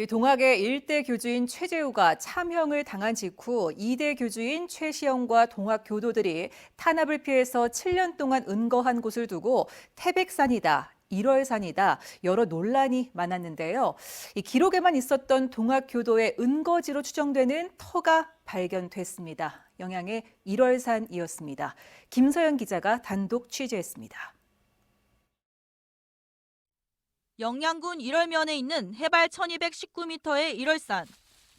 이 동학의 일대 교주인 최재우가 참형을 당한 직후 이대 교주인 최시영과 동학 교도들이 탄압을 피해서 7년 동안 은거한 곳을 두고 태백산이다. 일월산이다. 여러 논란이 많았는데요. 이 기록에만 있었던 동학 교도의 은거지로 추정되는 터가 발견됐습니다. 영양의 일월산이었습니다. 김서영 기자가 단독 취재했습니다. 영양군 일월면에 있는 해발 1219m의 일월산.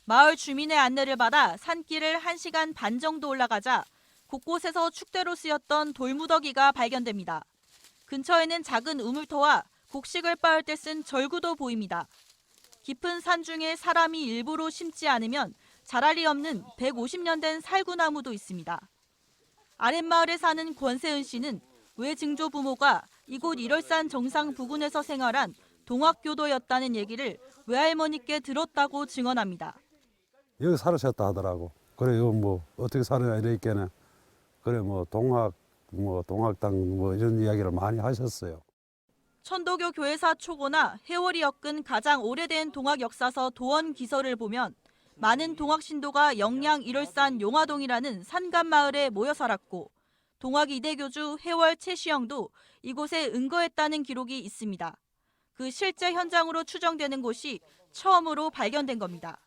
마을 주민의 안내를 받아 산길을 1시간 반 정도 올라가자 곳곳에서 축대로 쓰였던 돌무더기가 발견됩니다. 근처에는 작은 우물터와 곡식을 빻을 때 쓴 절구도 보입니다. 깊은 산 중에 사람이 일부러 심지 않으면 자랄 리 없는 150년 된 살구나무도 있습니다. 아랫마을에 사는 권세은 씨는 외증조 부모가 이곳 일월산 정상 부근에서 생활한 동학교도였다는 얘기를 외할머니께 들었다고 증언합니다. 여기 살으셨다 하더라고. 그래, 이거 뭐, 어떻게 사느냐, 이랬겠네. 그래, 뭐, 동학, 뭐, 동학당, 뭐, 이런 이야기를 많이 하셨어요. 천도교 교회사 초고나 해월이 엮은 가장 오래된 동학 역사서 도원 기서를 보면 많은 동학 신도가 영양 일월산 용화동이라는 산간 마을에 모여 살았고 동학 이대 교주 해월 최시영도 이곳에 은거했다는 기록이 있습니다. 그 실제 현장으로 추정되는 곳이 처음으로 발견된 겁니다.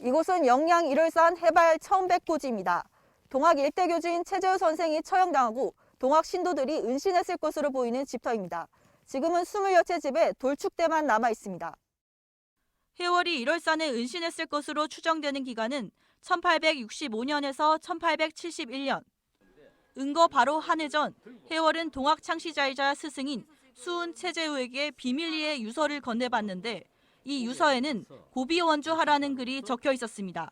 이곳은 영양 일월산 해발 1100고지입니다. 동학 일대 교주인 최재우 선생이 처형당하고 동학 신도들이 은신했을 것으로 보이는 집터입니다. 지금은 20여 채 집에 돌축대만 남아 있습니다. 해월이 일월산에 은신했을 것으로 추정되는 기간은 1865년에서 1871년. 은거 바로 한 해 전 해월은 동학 창시자이자 스승인 수은 최재우에게 비밀리에 유서를 건네봤는데 이 유서에는 고비 원주 하라는 글이 적혀 있었습니다.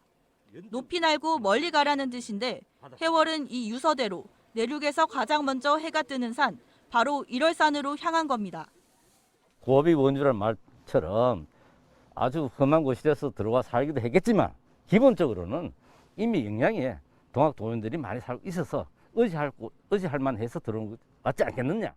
높이 날고 멀리 가라는 뜻인데 해월은 이 유서대로 내륙에서 가장 먼저 해가 뜨는 산 바로 일월산으로 향한 겁니다. 고비 원주란 말처럼 아주 험한 곳이라서 들어와 살기도 했겠지만 기본적으로는 이미 영양에 동학 도민들이 많이 살고 있어서 의지할, 곳- 의지할 만해서 들어온 것 맞지 않겠느냐.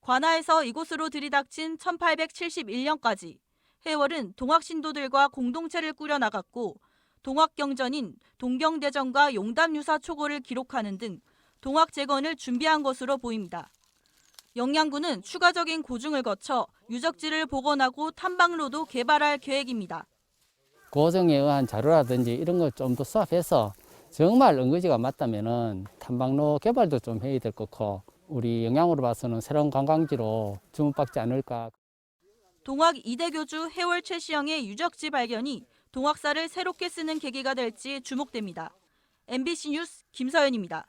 관아에서 이곳으로 들이닥친 1871년까지 해월은 동학 신도들과 공동체를 꾸려 나갔고 동학 경전인 동경대전과 용담유사 초고를 기록하는 등 동학 재건을 준비한 것으로 보입니다. 영양군은 추가적인 고증을 거쳐 유적지를 복원하고 탐방로도 개발할 계획입니다. 고정에 의한 자료라든지 이런 걸 좀 더 수합해서 정말 은거지가 맞다면은 탐방로 개발도 좀 해야 될 거고 우리 영양으로 봐서는 새로운 관광지로 주목받지 않을까 동학 이대 교주 해월 최시영의 유적지 발견이 동학사를 새롭게 쓰는 계기가 될지 주목됩니다. MBC 뉴스 김서연입니다.